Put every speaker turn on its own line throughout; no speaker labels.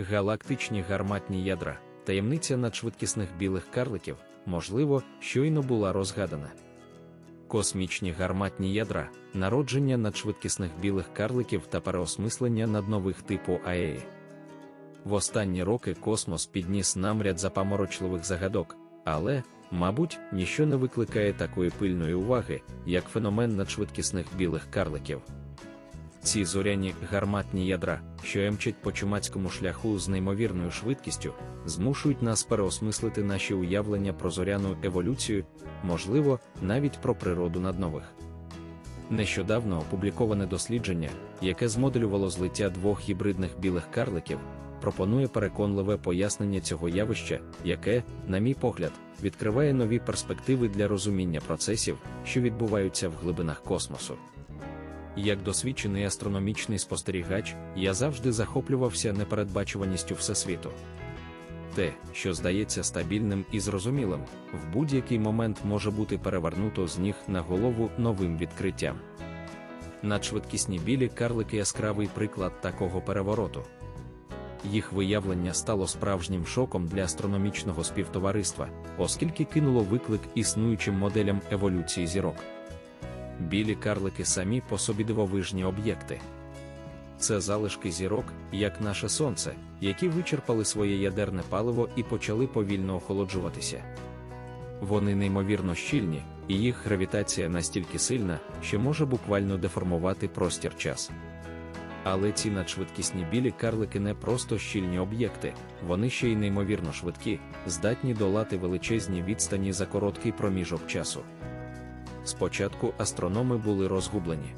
Галактичні гарматні ядра, таємниця надшвидкісних білих карликів, можливо, щойно була розгадана. Космічні гарматні ядра, народження надшвидкісних білих карликів та переосмислення наднових типу АЕ. В останні роки космос підніс нам ряд запаморочливих загадок, але, мабуть, ніщо не викликає такої пильної уваги, як феномен надшвидкісних білих карликів. Ці зоряні гарматні ядра, що емчать по чумацькому шляху з неймовірною швидкістю, змушують нас переосмислити наші уявлення про зоряну еволюцію, можливо, навіть про природу наднових. Нещодавно опубліковане дослідження, яке змоделювало злиття двох гібридних білих карликів, пропонує переконливе пояснення цього явища, яке, на мій погляд, відкриває нові перспективи для розуміння процесів, що відбуваються в глибинах космосу. Як досвідчений астрономічний спостерігач, я завжди захоплювався непередбачуваністю Всесвіту. Те, що здається стабільним і зрозумілим, в будь-який момент може бути перевернуто з ніг на голову новим відкриттям. Надшвидкісні білі карлики яскравий приклад такого перевороту. Їх виявлення стало справжнім шоком для астрономічного співтовариства, оскільки кинуло виклик існуючим моделям еволюції зірок. Білі карлики самі по собі дивовижні об'єкти. Це залишки зірок, як наше сонце, які вичерпали своє ядерне паливо і почали повільно охолоджуватися. Вони неймовірно щільні, і їх гравітація настільки сильна, що може буквально деформувати простір час. Але ці надшвидкісні білі карлики не просто щільні об'єкти, вони ще й неймовірно швидкі, здатні долати величезні відстані за короткий проміжок часу. Спочатку астрономи були розгублені.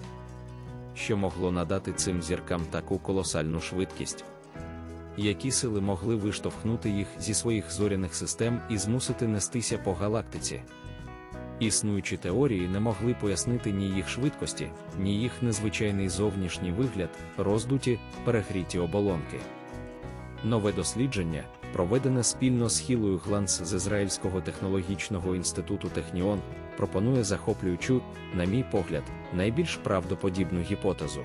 Що могло надати цим зіркам таку колосальну швидкість? Які сили могли виштовхнути їх зі своїх зоряних систем і змусити нестися по галактиці? Існуючі теорії не могли пояснити ні їх швидкості, ні їх незвичайний зовнішній вигляд, роздуті, перегріті оболонки. Нове дослідження, проведене спільно з Хілою Гланс з Ізраїльського технологічного інституту Техніон, пропонує захоплюючу, на мій погляд, найбільш правдоподібну гіпотезу.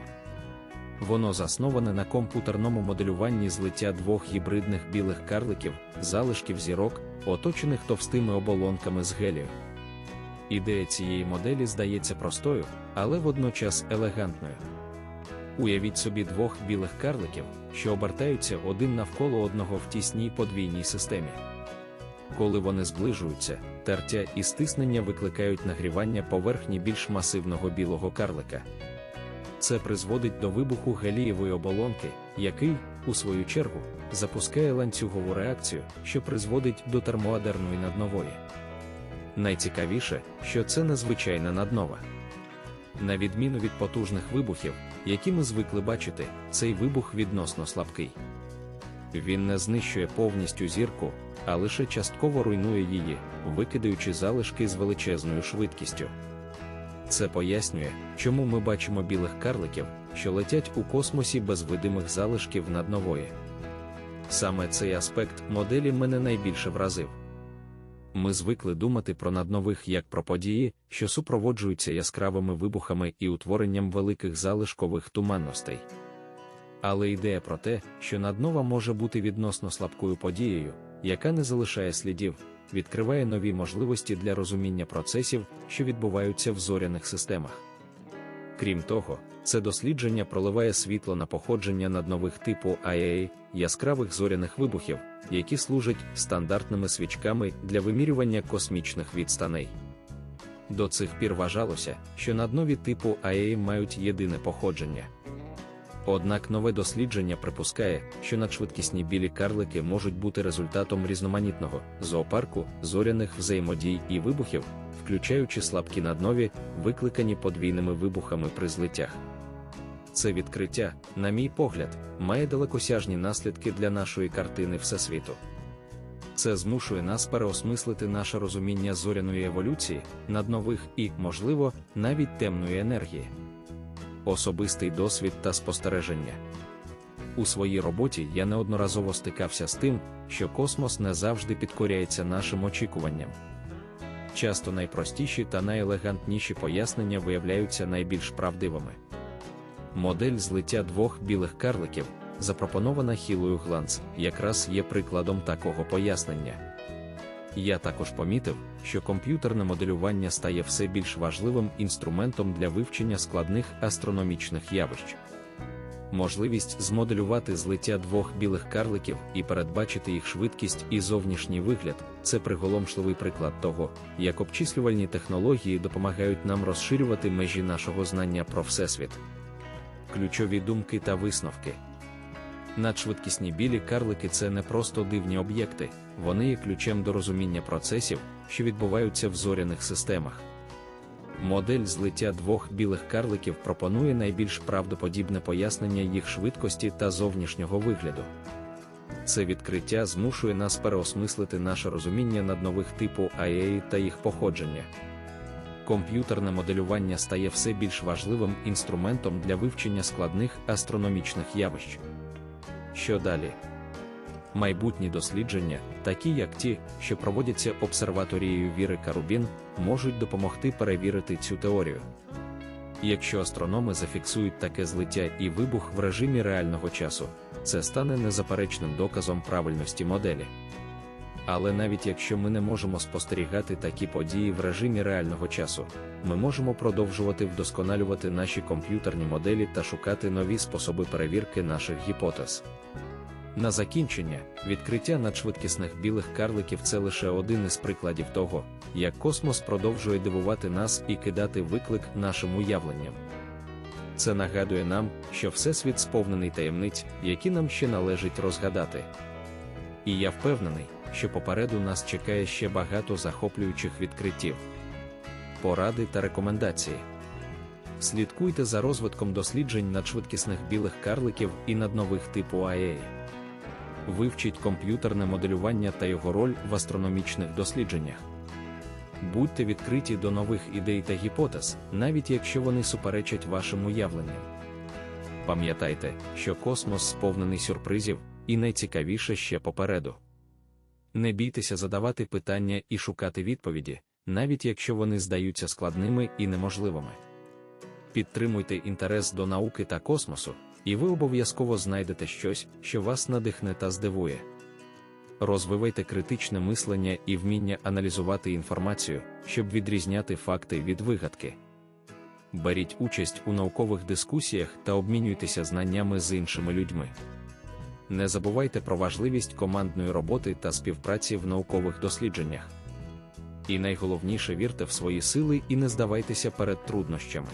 Воно засноване на комп'ютерному моделюванні злиття двох гібридних білих карликів, залишків зірок, оточених товстими оболонками з гелію. Ідея цієї моделі здається простою, але водночас елегантною. Уявіть собі двох білих карликів, що обертаються один навколо одного в тісній подвійній системі. Коли вони зближуються, тертя і стиснення викликають нагрівання поверхні більш масивного білого карлика. Це призводить до вибуху гелієвої оболонки, який, у свою чергу, запускає ланцюгову реакцію, що призводить до термоадерної наднової. Найцікавіше, що це незвичайна наднова. На відміну від потужних вибухів, які ми звикли бачити, цей вибух відносно слабкий. Він не знищує повністю зірку, а лише частково руйнує її, викидаючи залишки з величезною швидкістю. Це пояснює, чому ми бачимо білих карликів, що летять у космосі без видимих залишків наднової. Саме цей аспект моделі мене найбільше вразив. Ми звикли думати про наднових як про події, що супроводжуються яскравими вибухами і утворенням великих залишкових туманностей. Але ідея про те, що наднова може бути відносно слабкою подією, яка не залишає слідів, відкриває нові можливості для розуміння процесів, що відбуваються в зоряних системах. Крім того, це дослідження проливає світло на походження наднових типу IAA, яскравих зоряних вибухів, які служать стандартними свічками для вимірювання космічних відстаней. До цих пір вважалося, що наднові типу IAA мають єдине походження. Однак нове дослідження припускає, що надшвидкісні білі карлики можуть бути результатом різноманітного зоопарку, зоряних взаємодій і вибухів, включаючи слабкі наднові, викликані подвійними вибухами при злиттях. Це відкриття, на мій погляд, має далекосяжні наслідки для нашої картини Всесвіту. Це змушує нас переосмислити наше розуміння зоряної еволюції, наднових і, можливо, навіть темної енергії особистий досвід та спостереження. У своїй роботі я неодноразово стикався з тим, що космос не завжди підкоряється нашим очікуванням. Часто найпростіші та найелегантніші пояснення виявляються найбільш правдивими. Модель злиття двох білих карликів, запропонована Хілою Гланц, якраз є прикладом такого пояснення. Я також помітив, що комп'ютерне моделювання стає все більш важливим інструментом для вивчення складних астрономічних явищ. Можливість змоделювати злиття двох білих карликів і передбачити їх швидкість і зовнішній вигляд це приголомшливий приклад того, як обчислювальні технології допомагають нам розширювати межі нашого знання про Всесвіт. Ключові думки та висновки. Надшвидкісні білі карлики це не просто дивні об'єкти, вони є ключем до розуміння процесів, що відбуваються в зоряних системах. Модель злиття двох білих карликів пропонує найбільш правдоподібне пояснення їх швидкості та зовнішнього вигляду. Це відкриття змушує нас переосмислити наше розуміння наднових типу АЕІ та їх походження. Комп'ютерне моделювання стає все більш важливим інструментом для вивчення складних астрономічних явищ. Що далі? Майбутні дослідження, такі як ті, що проводяться обсерваторією Віри Карубін, можуть допомогти перевірити цю теорію. Якщо астрономи зафіксують таке злиття і вибух в режимі реального часу, це стане незаперечним доказом правильності моделі. Але навіть якщо ми не можемо спостерігати такі події в режимі реального часу, ми можемо продовжувати вдосконалювати наші комп'ютерні моделі та шукати нові способи перевірки наших гіпотез. На закінчення, відкриття надшвидкісних білих карликів це лише один із прикладів того, як космос продовжує дивувати нас і кидати виклик нашим уявленням. Це нагадує нам, що Всесвіт сповнений таємниць, які нам ще належить розгадати. І я впевнений, що попереду нас чекає ще багато захоплюючих відкриттів, поради та рекомендації. Слідкуйте за розвитком досліджень надшвидкісних білих карликів і наднових типу АЕ. Вивчіть комп'ютерне моделювання та його роль в астрономічних дослідженнях. Будьте відкриті до нових ідей та гіпотез, навіть якщо вони суперечать вашим уявленням. Пам'ятайте, що космос сповнений сюрпризів, і найцікавіше ще попереду. Не бійтеся задавати питання і шукати відповіді, навіть якщо вони здаються складними і неможливими. Підтримуйте інтерес до науки та космосу, і ви обов'язково знайдете щось, що вас надихне та здивує. Розвивайте критичне мислення і вміння аналізувати інформацію, щоб відрізняти факти від вигадки. Беріть участь у наукових дискусіях та обмінюйтеся знаннями з іншими людьми. Не забувайте про важливість командної роботи та співпраці в наукових дослідженнях. І найголовніше вірте в свої сили і не здавайтеся перед труднощами.